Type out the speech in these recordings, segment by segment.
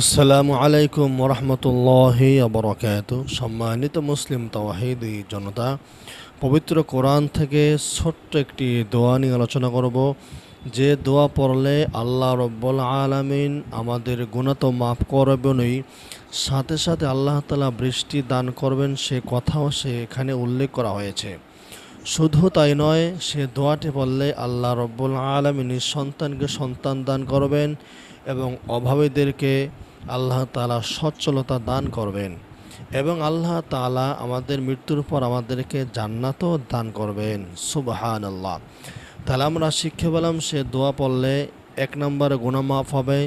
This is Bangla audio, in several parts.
আসসালামু আলাইকুম ওরহমতুল্লাহি আবরকাত সম্মানিত মুসলিম তাওয়াহিদি জনতা, পবিত্র কোরআন থেকে ছোট্ট একটি দোয়া নিয়ে আলোচনা করব। যে দোয়া পড়লে আল্লাহ রব্বুল আলামিন আমাদের গুণা তো মাফ করবেনই, সাথে সাথে আল্লাহ তালা বৃষ্টি দান করবেন, সে কথাও সে এখানে উল্লেখ করা হয়েছে। শুধু তাই নয়, সে দোয়াটি পড়লে আল্লাহ রব্বুল আলমিনী সন্তানকে সন্তান দান করবেন এবং অভাবীদেরকে আল্লাহ তালা সচ্ছলতা দান করবেন এবং আল্লাহ তালা আমাদের মৃত্যুর পর আমাদেরকে জান্নাতও দান করবেন। সুবহান আল্লাহ তাহলে আমরা শিক্ষা পেলাম, সে দোয়া পড়লে এক নম্বরে গুণমাফ হবে,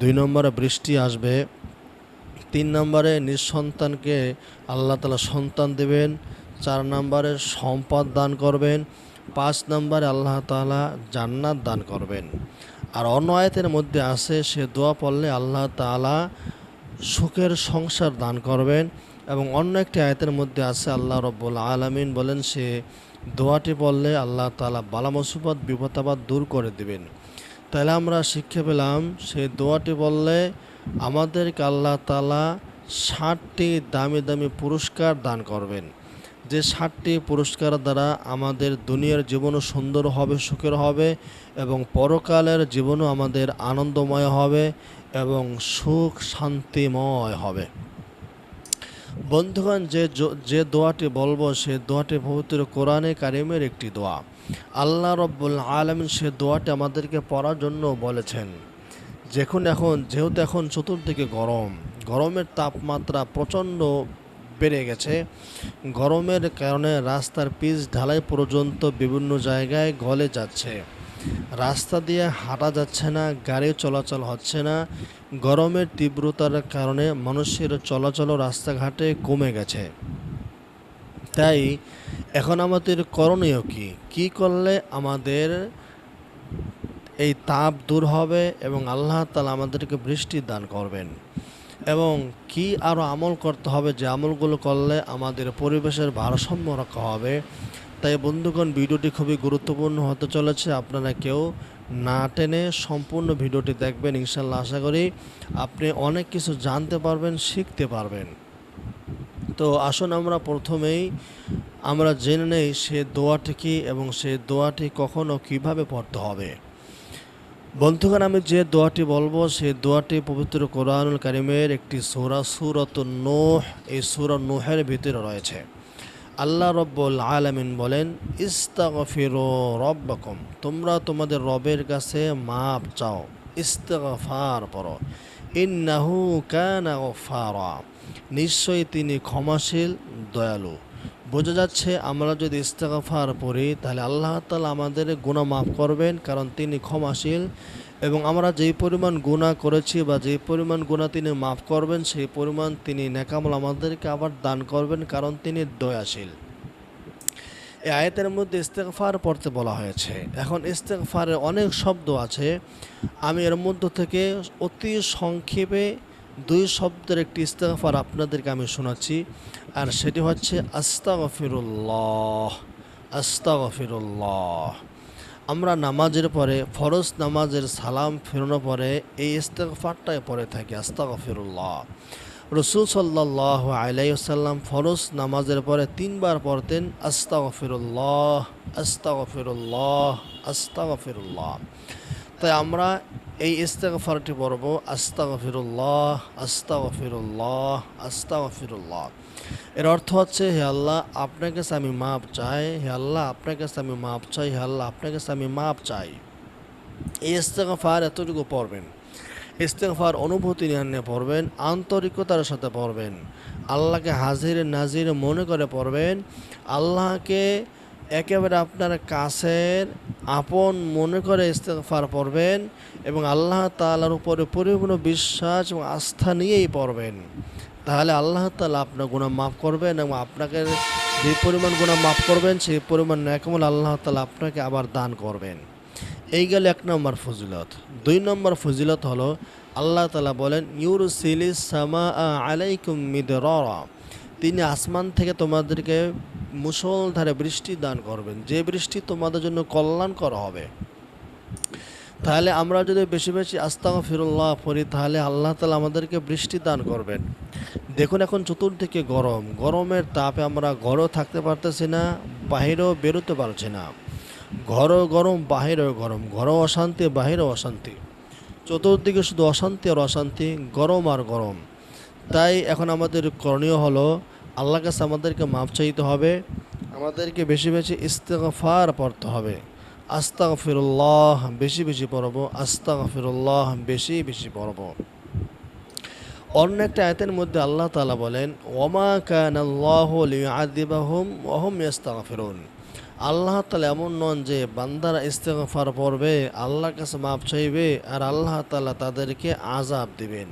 দুই নম্বরে বৃষ্টি আসবে, তিন নম্বরে নিঃসন্তানকে আল্লাহ তালা সন্তান দেবেন, চার নম্বরে সম্পদ দান করবেন, পাঁচ নম্বরে আল্লাহ তালা জান্নাত দান করবেন। আর অন্য আয়াতের মধ্যে আছে, সে দোয়া পড়লে আল্লাহ তালা সুখের সংসার দান করবেন। এবং অন্য একটি আয়াতের মধ্যে আছে, আল্লাহ রব্বুল আলমিন বলেন, সে দোয়াটি পড়লে আল্লাহ তালা বালা মুসিবত বিপদাবাদ দূর করে দিবেন। তাহলে আমরা শিক্ষা পেলাম, সে দোয়াটি বললে আমাদেরকে আল্লাহ তালা ষাটটি দামি দামি পুরস্কার দান করবেন। যে ষাটটি পুরস্কার দ্বারা আমাদের দুনিয়ার জীবনও সুন্দর হবে, সুখের হবে এবং পরকালের জীবনও আমাদের আনন্দময় হবে এবং সুখ শান্তিময় হবে। বন্ধুগণ, যে যে দোয়াটি বলব, সে দোয়াটি পবিত্র কোরআনে কারিমের একটি দোয়া। আল্লাহ রব্বুল আলমিন সে দোয়াটি আমাদেরকে পড়ার জন্য বলেছেন, যখন এখন, যেহেতু এখন চতুর্দিকে গরম, গরমের তাপমাত্রা প্রচণ্ড বেড়ে গেছে। গরমের কারণে রাস্তার পিচ ঢালাই পর্যন্ত বিভিন্ন জায়গায় গলে যাচ্ছে। রাস্তা দিয়ে হাঁটা যাচ্ছে না, গাড়ি চলাচল হচ্ছে না। গরমের তীব্রতার কারণে মানুষের চলাচল রাস্তাঘাটে কমে গেছে। তাই এখন আমাদের করণীয় কি? কি করলে আমাদের এই তাপ দূর হবে এবং আল্লাহ তালা আমাদেরকে বৃষ্টি দান করবেন? এবং কি আরও আমল করতে হবে, যে আমলগুলো করলে আমাদের পরিবেশের ভারসাম্য রক্ষা হবে। তাই বন্ধুগণ, ভিডিওটি খুবই গুরুত্বপূর্ণ হতে চলেছে। আপনারা কেউ না টেনে সম্পূর্ণ ভিডিওটি দেখবেন ইনশাল্লাহ আশা করি আপনি অনেক কিছু জানতে পারবেন, শিখতে পারবেন। তো আসুন আমরা প্রথমেই, আমরা জেনে নেই সে দোয়াটি কী এবং সে দোয়াটি কখন ও কীভাবে পড়তে হবে। বন্ধুগণ, আমি যে দোয়াটি বলব, সেই দোয়াটি পবিত্র কোরআনুল কারিমের একটি সূরা, সুরত নোহ। এই সূরা নোহের ভিতরে রয়েছে। আল্লাহ রব্বুল আলামিন বলেন, ইস্তাগফিরু রব্বাকুম। তোমরা তোমাদের রবের কাছে মাপ চাও, ইস্তাগফার পড়ো ইন্নাহু কানা গফারা। নিশ্চয়ই তিনি ক্ষমাশীল, দয়ালু। বোঝা যাচ্ছে আমরা যদি ইস্তেগফার পড়ি, তাহলে আল্লাহ তালা আমাদের গুণা মাফ করবেন, কারণ তিনি ক্ষমাশীল। এবং আমরা যেই পরিমাণ গুণা করেছি বা যেই পরিমাণ গুণা তিনি মাফ করবেন, সেই পরিমাণ তিনি নেকামল আমাদেরকে আবার দান করবেন, কারণ তিনি দয়াশীল। এই আয়াতের মধ্যে ইস্তেগফার পড়তে বলা হয়েছে। এখন ইস্তেগফারের অনেক শব্দ আছে। আমি এর মধ্য থেকে অতি সংক্ষেপে দুই শব্দের একটি ইস্তেগফার আপনাদেরকে আমি শোনাচ্ছি, আর সেটি হচ্ছে আস্তাগফিরুল্লাহ আস্তাগফিরুল্লাহ। আমরা নামাজের পরে, ফরজ নামাজের সালাম ফেরানোর পরে এই ইস্তেগফারটাই পরে থাকি, আস্তাগফিরুল্লাহ। রসুল সাল্লাহ আলাইসাল্লাম ফরজ নামাজের পরে তিনবার পড়তেন, আস্তাগফিরুল্লাহ আস্তাগফিরুল্লাহ আস্তাগফিরুল্লাহ। তাই আমরা এই ইস্তেগফারটি পড়ব, আস্তাগফিরুল্লাহ আস্তাগফিরুল্লাহ আস্তাগফিরুল্লাহ। এর অর্থ হচ্ছে, হে আল্লাহ, আপনার কাছে আমি মাপ চাই, হে আল্লাহ, আপনার কাছে আমি মাপ চাই, হে আল্লাহ, আপনার কাছে আমি মাপ চাই। এই ইস্তেগফার এতটুকু পড়বেন। ইস্তেগফার অনুভূতি নিয়ে পড়বেন, আন্তরিকতার সাথে পড়বেন। আল্লাহকে হাজির নাজির মনে করে পড়বেন। আল্লাহকে একেবারে আপনার কাছের আপন মনে করে ইস্তেগফার পড়বেন এবং আল্লাহ তালার উপরে পরিপূর্ণ বিশ্বাস এবং আস্থা নিয়েই পড়বেন। তাহলে আল্লাহ তালা আপনার গুণা মাফ করবেন এবং আপনাকে যে পরিমাণ গুণা মাফ করবেন, সেই পরিমাণ ন্যাকমল আল্লাহ তালা আপনাকে আবার দান করবেন। এই গেল এক নম্বর ফজিলত। দুই নম্বর ফজিলত হলো, আল্লাহ তালা বলেন ইউরুসিলি সামা আলাইকুম মিদরা তিনি আসমান থেকে তোমাদেরকে মুসলধারে বৃষ্টি দান করবেন। যে বৃষ্টি তোমাদের জন্য কল্যাণকর হবে। তাহলে আমরা যদি বেশি বেশি আস্তাগ ফিরুল্লাহ পড়ি, তাহলে আল্লাহ তালা আমাদেরকে বৃষ্টি দান করবেন। দেখুন এখন চতুর্দিকে গরম। গরমের তাপে আমরা ঘরেও থাকতে পারতেছি না, বাহিরেও বেরোতে পারছি না। ঘরও গরম, বাহিরেও গরম। ঘরও অশান্তি, বাহিরেও অশান্তি। চতুর্দিকে শুধু অশান্তি আর অশান্তি, গরম আর গরম। তাই এখন আমাদের করণীয় হলো আল্লাহর কাছে আমাদেরকে মাপ চাইতে হবে, আমাদেরকে বেশি বেশি ইস্তেগফার পড়তে হবে। আস্তাগ ফিরুল্লাহ বেশি বেশি পড়ব আস্তাগ ফিরুল্লাহ বেশি বেশি পড়ব। অন্য একটা আয়তের মধ্যে আল্লাহ তালা বলেন, ওমা কান আল্লাহ ইস্তাগফিরুন আল্লাহ তালা এমন নন যে বান্দারা ইস্তেগফার পড়বে আল্লাহ কাছে মাপ চাইবে, আর আল্লাহ তালা তাদেরকে আজাব দিবেন।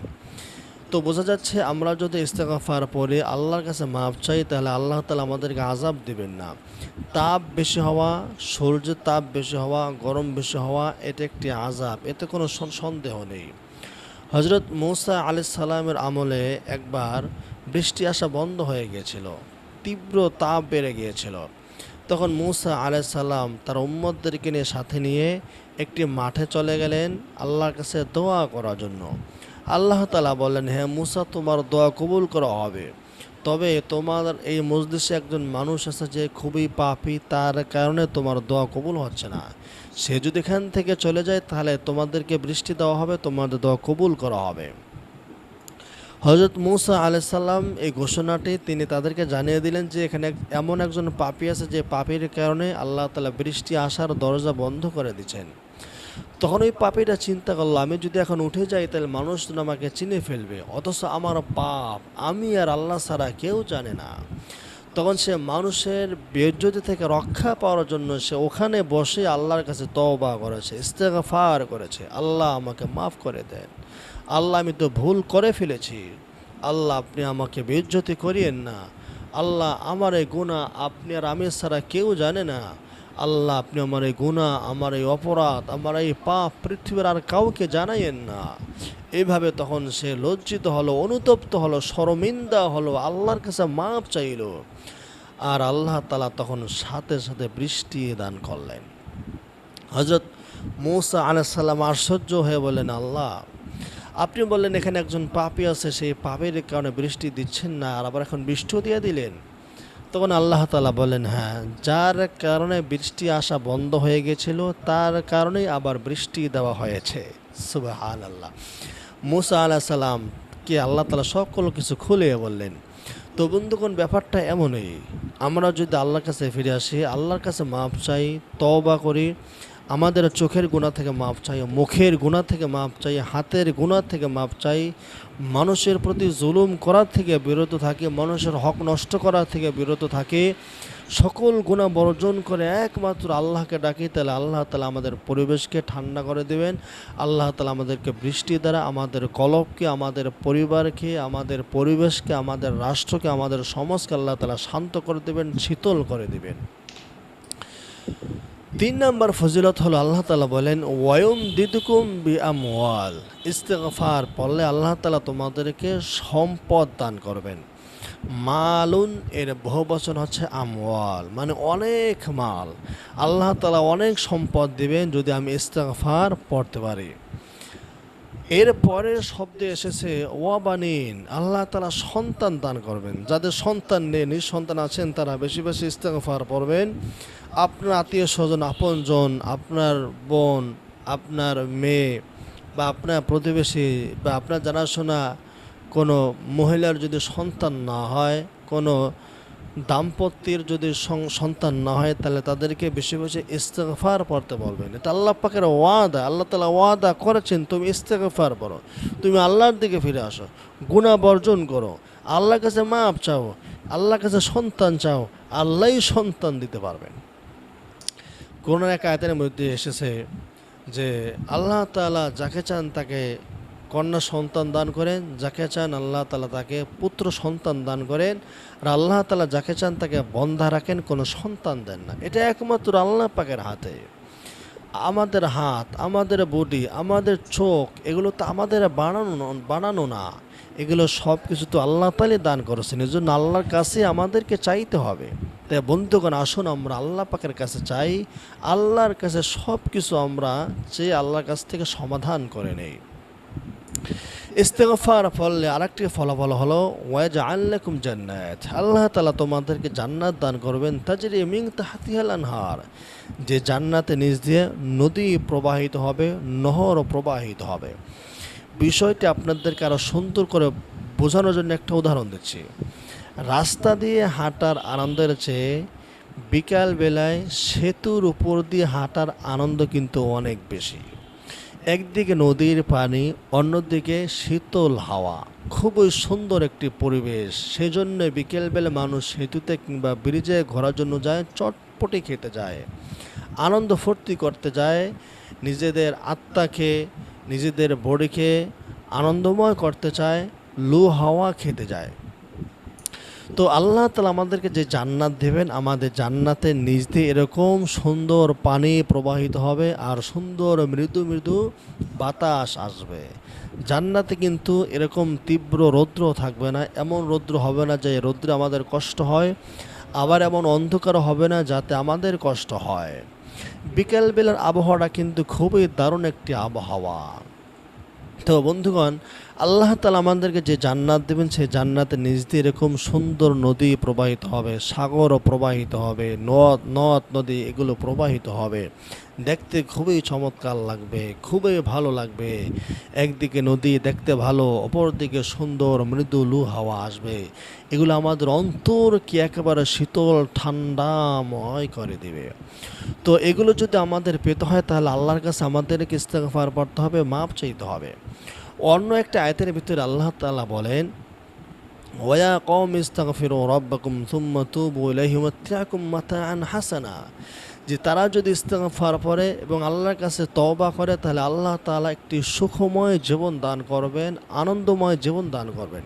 তো বোঝা যাচ্ছে আমরা যদি ইস্তেগফার পরে আল্লাহর কাছে মাপ চাই, তাহলে আল্লাহ তালা আমাদেরকে আজাব দেবেন না। তাপ বেশি হওয়া, সূর্যের তাপ বেশি হওয়া, গরম বেশি হওয়া, এটা একটি আজাব এতে কোনো সন্দেহ নেই। হজরত মৌসা আলি আমলে একবার বৃষ্টি আসা বন্ধ হয়ে গিয়েছিল, তীব্র তাপ বেড়ে গিয়েছিল। তখন মৌসা আলাই সাল্লাম তার উম্মদদেরকে নিয়ে সাথে নিয়ে একটি মাঠে চলে গেলেন আল্লাহর কাছে দোয়া করার জন্য। আল্লাহ তালা বললেন হ্যাঁ মুসা, তোমার দোয়া কবুল করা হবে। তবে তোমার এই মজলিসে একজন মানুষ আছে যে খুবই পাপী, তার কারণে তোমার দোয়া কবুল হচ্ছে না। সে যদি এখান থেকে চলে যায়, তাহলে তোমাদেরকে বৃষ্টি দেওয়া হবে, তোমাদের দোয়া কবুল করা হবে। হজরত মুসা আলাইসাল্লাম এই ঘোষণাটি তিনি তাদেরকে জানিয়ে দিলেন যে, এখানে এমন একজন পাপী আছে যে পাপীর কারণে আল্লাহ তালা বৃষ্টি আসার দরজা বন্ধ করে দিচ্ছেন। তখন ওই পাপীটা চিন্তা করল, আমি যদি এখন উঠে যাই তাহলে মানুষজন আমাকে চিনে ফেলবে, অথচ আমার পাপ আমি আর আল্লাহ ছাড়া কেউ জানে না। তখন সে মানুষের বেজ্জতি থেকে রক্ষা পাওয়ার জন্য সে ওখানে বসে আল্লাহর কাছে তওবা করেছে, ইস্তেগফার করেছে, আল্লাহ আমাকে মাফ করে দেন। আল্লাহ, আমি তো ভুল করে ফেলেছি। আল্লাহ, আপনি আমাকে বেজ্জতি করিয়েন না। আল্লাহ, আমার এই গুণা আপনি আর আমি ছাড়া কেউ জানে না। আল্লাহ, আপনি আমার এই গুণা আমার এই অপরাধ, আমার এই পাপ পৃথিবীর আর কাউকে জানাইয়েন না। এইভাবে তখন সে লজ্জিত হলো, অনুতপ্ত হলো, শরমিন্দা হলো, আল্লাহর কাছে মাপ চাইল। আর আল্লাহ তালা তখন সাথে সাথে বৃষ্টি দান করলেন। হজরত মৌসা আলাইসাল্লাম আশ্চর্য হয়ে বলেন আল্লাহ, আপনি বললেন, এখানে একজন পাপী আছে, সেই পাপের কারণে বৃষ্টি দিচ্ছেন না, আর আবার এখন বৃষ্টিও দিয়ে দিলেন। তখন আল্লাহ তালা বলেন হ্যাঁ যার কারণে বৃষ্টি আসা বন্ধ হয়ে গেছিল, তার কারণেই আবার বৃষ্টি দেওয়া হয়েছে। সুবাহান আল্লাহ মুসা আলাহ সাল্লাম কে আল্লাহ তালা সকল কিছু খুলে বললেন, তো বন্ধুগণ, ব্যাপারটা এমনই, আমরা যদি আল্লাহর কাছে ফিরে আসি, আল্লাহর কাছে মাপ চাই, তওবা করি, আমাদের চোখের গুণা থেকে মাপ চাই, মুখের গুণা থেকে মাপ চাই, হাতের গুণা থেকে মাপ চাই মানুষের প্রতি জুলুম করার থেকে বিরত থাকে, মানুষের হক নষ্ট করার থেকে বিরত থাকে। সকল গুণা বর্জন করে একমাত্র আল্লাহকে ডাকি, তাহলে আল্লাহ তালা আমাদের পরিবেশকে ঠান্ডা করে দেবেন। আল্লাহ তালা আমাদেরকে বৃষ্টি দ্বারা, আমাদের কলবকে, আমাদের পরিবারকে, আমাদের পরিবেশকে, আমাদের রাষ্ট্রকে, আমাদের সমাজকে আল্লাহ তালা শান্ত করে দেবেন, শীতল করে দেবেন। তিন নম্বর ফজিলত হলো আল্লাহ তালা বলেন ওয়ম দিদুকুম বি আমওয়াল ইস্তেগফার পড়লে আল্লাহ তালা তোমাদেরকে সম্পদ দান করবেন। মালুন, এর বহুবচন হচ্ছে আমওয়াল মানে অনেক মাল। আল্লাহ তালা অনেক সম্পদ দিবেন যদি আমি ইস্তেগফার পড়তে পারি। এর পরের শব্দে এসেছে ওয়াবানিন আল্লাহ তালা সন্তান দান করবেন। যাদের সন্তান নেই, নিঃসন্তান আছেন, তারা বেশি বেশি ইস্তেগফার পড়বেন। আপনার আত্মীয় স্বজন, আপনজন, আপনার বোন, আপনার মেয়ে বা আপনার প্রতিবেশী বা আপনার জানাশোনা কোনো মহিলার যদি সন্তান না হয়, কোনো দাম্পত্যের যদি সন্তান না হয়, তাহলে তাদেরকে বেশি বেশি ইস্তেগফার পড়তে বলবেন। এটা আল্লাহ পাকের ওয়াদা, আল্লাহ তালা ওয়াদা করেছেন, তুমি ইস্তেগফার পড়ো। তুমি আল্লাহর দিকে ফিরে আসো গুণা বর্জন করো, আল্লাহর কাছে মাপ চাও, আল্লাহর কাছে সন্তান চাও, আল্লাহই সন্তান দিতে পারবেন কোন এক আয়তের মধ্যে এসেছে যে, আল্লাহ তাআলা যাকে চান তাকে কন্যা সন্তান দান করেন, যাকে চান আল্লাহ তালা তাকে পুত্র সন্তান দান করেন, আর আল্লাহ তালা যাকে চান তাকে বন্ধা রাখেন, কোনো সন্তান দেন না। এটা একমাত্র আল্লাহ পাকের হাতে। আমাদের হাত, আমাদের বডি, আমাদের চোখ, এগুলো তো আমাদের বানানো বানানো না। এগুলো সব কিছু তো আল্লাহ তালে দান করেছেন। এই জন্য আল্লাহর কাছে আমাদেরকে চাইতে হবে। তাই বন্ধুগণ, আসুন আমরা আল্লাহ পাকের কাছে চাই। আল্লাহর কাছে সব কিছু আমরা চেয়ে আল্লাহর কাছ থেকে সমাধান করে নেই। ইস্তেগফার ফলে আরেকটি ফলাফল হলো ওয়াজ আল্লাকুম জান্নাত। আল্লাহ তালা তোমাদেরকে জান্নাত দান করবেন, তাজরি মিং তাহাতিহাল আনহার। যে জান্নাতে নিজ দিয়ে নদী প্রবাহিত হবে, নহর প্রবাহিত হবে। বিষয়টি আপনাদেরকে আরও সুন্দর করে বোঝানোর জন্য একটা উদাহরণ দিচ্ছি। রাস্তা দিয়ে হাঁটার আনন্দের চেয়ে বিকাল বেলায় সেতুর উপর দিয়ে হাঁটার আনন্দ কিন্তু অনেক বেশি। একদিকে নদীর পানি, অন্যদিকে শীতল হাওয়া। খুবই সুন্দর একটি পরিবেশ। সেই জন্য বিকেলবেলা মানুষ সেতুতে কিংবা ব্রিজে ঘোরার জন্য যায়, চটপটি খেতে যায়। আনন্দ ফুর্তি করতে যায়, নিজেদের আত্মাকে, নিজেদের বডিকে আনন্দময় করতে চায়, লু হাওয়া খেতে যায়। তো আল্লাহ তালা আমাদেরকে যে জান্নাত দেবেন, আমাদের জান্নাতের নিজ দিয়ে এরকম সুন্দর পানি প্রবাহিত হবে আর সুন্দর মৃদু মৃদু বাতাস আসবে। জান্নাতে কিন্তু এরকম তীব্র রৌদ্র থাকবে না, এমন রৌদ্র হবে না যে রৌদ্রে আমাদের কষ্ট হয়, আবার এমন অন্ধকার হবে না যাতে আমাদের কষ্ট হয়। বিকেলবেলার আবহাওয়াটা কিন্তু খুবই দারুণ একটি আবহাওয়া। তো বন্ধুগণ আল্লাহ তালা আমাদেরকে যে জান্নাত দেবেন, সেই জান্নাতে নিজ দিয়ে এরকম সুন্দর নদী প্রবাহিত হবে, সাগরও প্রবাহিত হবে, নদ নদ, নদী এগুলো প্রবাহিত হবে। দেখতে খুবই চমৎকার লাগবে, খুবই ভালো লাগবে। একদিকে নদী দেখতে ভালো, অপরদিকে সুন্দর মৃদু লু হাওয়া আসবে। এগুলো আমাদের অন্তর কি একেবারে শীতল, ঠান্ডাময় করে দিবে। তো এগুলো যদি আমাদের পেতে হয়, তাহলে আল্লাহর কাছে আমাদেরকে ইস্তেগফার পড়তে হবে, মাপ চাইতে হবে। অন্য একটা আয়তের ভিতরে আল্লাহ তালা বলেন, ওয়া কওম ইস্তাগফিরু রাব্বাকুম সুম্মা তুবু ইলাইহি মাত্তাকুম মাতাআন হাসানা। যে তারা যদি ইস্তেগফার পড়ে এবং আল্লাহর কাছে তওবা করে, তাহলে আল্লাহ তাআলা একটি সুখময় জীবন দান করবেন, আনন্দময় জীবন দান করবেন।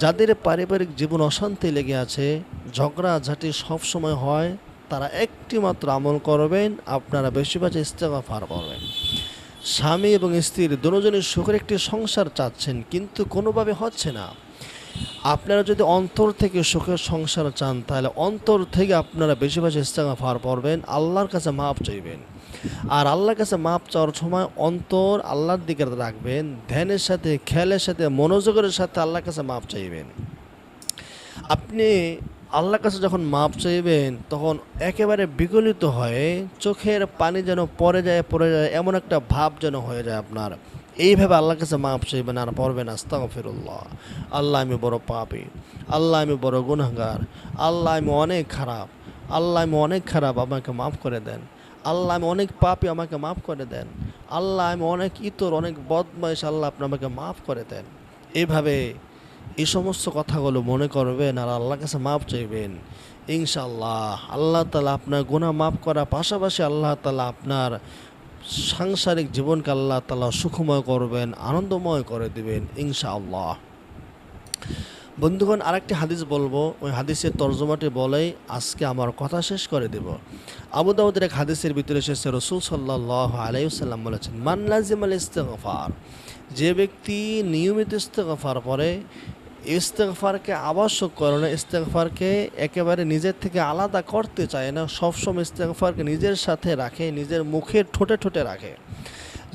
যাদের পারিবারিক জীবন অশান্তি লেগে আছে, ঝগড়াঝাটি সবসময় হয়, তারা একটি মাত্র আমল করবেন, আপনারা বেশি বেশি ইস্তেগফার করবেন। স্বামী এবং স্ত্রীর দুজনের সুখের একটি সংসার চাচ্ছেন, কিন্তু কোনোভাবে হচ্ছে না। আপনারা যদি অন্তর থেকে সুখের সংসার চান, তাহলে অন্তর থেকে আপনারা বেশি বেশি ইস্তেগফার পড়বেন, আল্লাহর কাছে মাপ চাইবেন। আর আল্লাহর কাছে মাপ চাওয়ার সময় অন্তর আল্লাহর দিকে রাখবেন, ধ্যানের সাথে খেয়ালের সাথে, মনোযোগের সাথে আল্লাহর কাছে মাপ চাইবেন। আপনি আল্লাহর কাছে যখন মাপ চাইবেন, তখন একেবারে বিগলিত হয়ে চোখের পানি যেন পড়ে যায় পড়ে যায়, এমন একটা ভাব যেন হয়ে যায় আপনার। এইভাবে আল্লাহর কাছে মাপ চাইবেন আর পড়বেন, আস্তাগফিরুল্লাহ। আল্লাহ আমি বড় পাপি, আল্লাহ আমি বড় গুনাহগার, আল্লাহ আমি অনেক খারাপ, আল্লাহ আমি অনেক খারাপ আমাকে মাফ করে দেন, আল্লাহ আমি অনেক পাপি আমাকে মাফ করে দেন, আল্লাহ আমি অনেক ইতর, অনেক বদমাইশ আল্লাহ আপনি আমাকে মাফ করে দেন। এইভাবে এই সমস্ত কথাগুলো মনে করবেন আর আল্লাহর কাছে মাপ চাইবেন। ইনশাআল্লাহ, আল্লাহ তালা আপনার গুনাহ মাফ করার পাশাপাশি আল্লাহ তালা আপনার সাংসারিক জীবনকে আল্লাহ তালা সুখময় করবেন, আনন্দময় করে দিবেন, ইনশাআল্লাহ। বন্ধুগণ, আরেকটি হাদিস বলব। ওই হাদিসের তর্জমাটি বলেই আজকে আমার কথা শেষ করে দেব। আবু দাউদের এক হাদিসের ভিতরে এসেছে, রসুল সাল্লাহ আলাইসাল্লাম বলেছেন, মান লাজিম আল ইস্তেগফার যে ব্যক্তি নিয়মিত ইস্তেগফার পরে ইস্তেগফারকে আবশ্যক করে না, ইস্তেগফারকে একেবারে নিজের থেকে আলাদা করতে চায় না, সবসময় ইস্তেগফারকে নিজের সাথে রাখে, নিজের মুখে ঠোঁটে ঠোঁটে রাখে।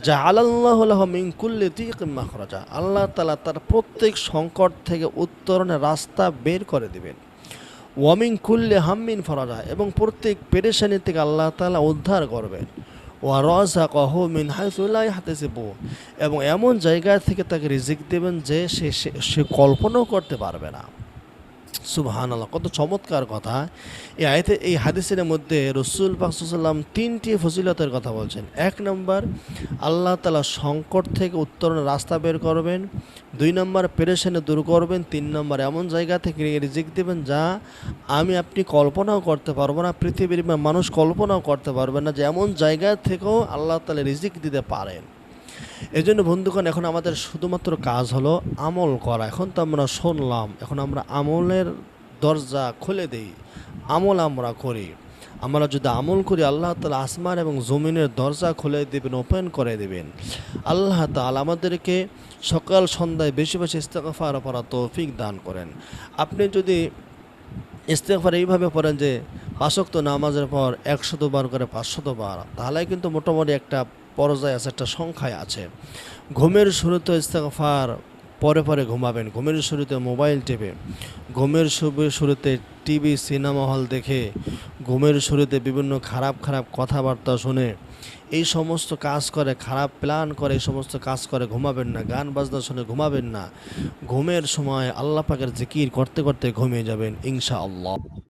যা আল্লাহ মিঙ্কুল্লি মাখরাজা, আল্লাহ তালা তার প্রত্যেক সংকট থেকে উত্তরণের রাস্তা বের করে দিবেন। ওয়ামিং কুল্লে হাম্মিন ফরাজা, এবং প্রত্যেক পেরেশানি থেকে আল্লাহ তালা উদ্ধার করবেন। ওয়া রজা কহ মিন হাইসুল্লাহ হাতেসিবু এবং এমন জায়গা থেকে তাকে রিজিক দেবেন যে সে- সে কল্পনাও করতে পারবে না। সুবহান আল্লাহ কত চমৎকার কথা। এই আয়তে, এই হাদিসের মধ্যে রসুল পাকসাল্লাম তিনটি ফজিলতের কথা বলছেন। এক নম্বর, আল্লাহ তালা সংকট থেকে উত্তরণের রাস্তা বের করবেন। দুই নম্বর, পেরেশানি দূর করবেন। তিন নম্বর, এমন জায়গা থেকে রিজিক দেবেন যা আমি, আপনি কল্পনাও করতে পারব না, পৃথিবীর মানুষ কল্পনাও করতে পারবে না যে এমন জায়গা থেকেও আল্লাহ তালা রিজিক দিতে পারেন। এই জন্য বন্ধুগণ, এখন আমাদের শুধুমাত্র কাজ হলো আমল করা। এখন তো আমরা শুনলাম, এখন আমরা আমলের দরজা খুলে দেই, আমল আমরা করি। আমরা যদি আমল করি, আল্লাহ তালা আসমান এবং জমিনের দরজা খুলে দেবেন, ওপেন করে দেবেন। আল্লাহ তাল আমাদেরকে সকাল সন্ধ্যায় বেশি বেশি ইস্তেকফার পড়া তৌফিক দান করেন। আপনি যদি ইস্তেকফার এইভাবে পড়েন যে পাঁচক্ত নামাজের পর একশত বার করে পাঁচশত বার, তাহলে কিন্তু মোটামুটি একটা পর্যায়ে আছে, একটা সংখ্যায় আছে। ঘুমের শুরুতে ইস্তেকফার পরে পরে ঘুমাবেন। ঘুমের শুরুতে মোবাইল টেপে, ঘুমের শুরু- শুরুতে টিভি, সিনেমা হল দেখে, ঘুমের শুরুতে বিভিন্ন খারাপ খারাপ কথাবার্তা শুনে, এই সমস্ত কাজ করে, খারাপ প্ল্যান করে, এই সমস্ত কাজ করে ঘুমাবেন না, গান বাজনা শুনে ঘুমাবেন না। ঘুমের সময় আল্লাহ পাকের জিকির করতে করতে ঘুমিয়ে যাবেন ইনশা আল্লাহ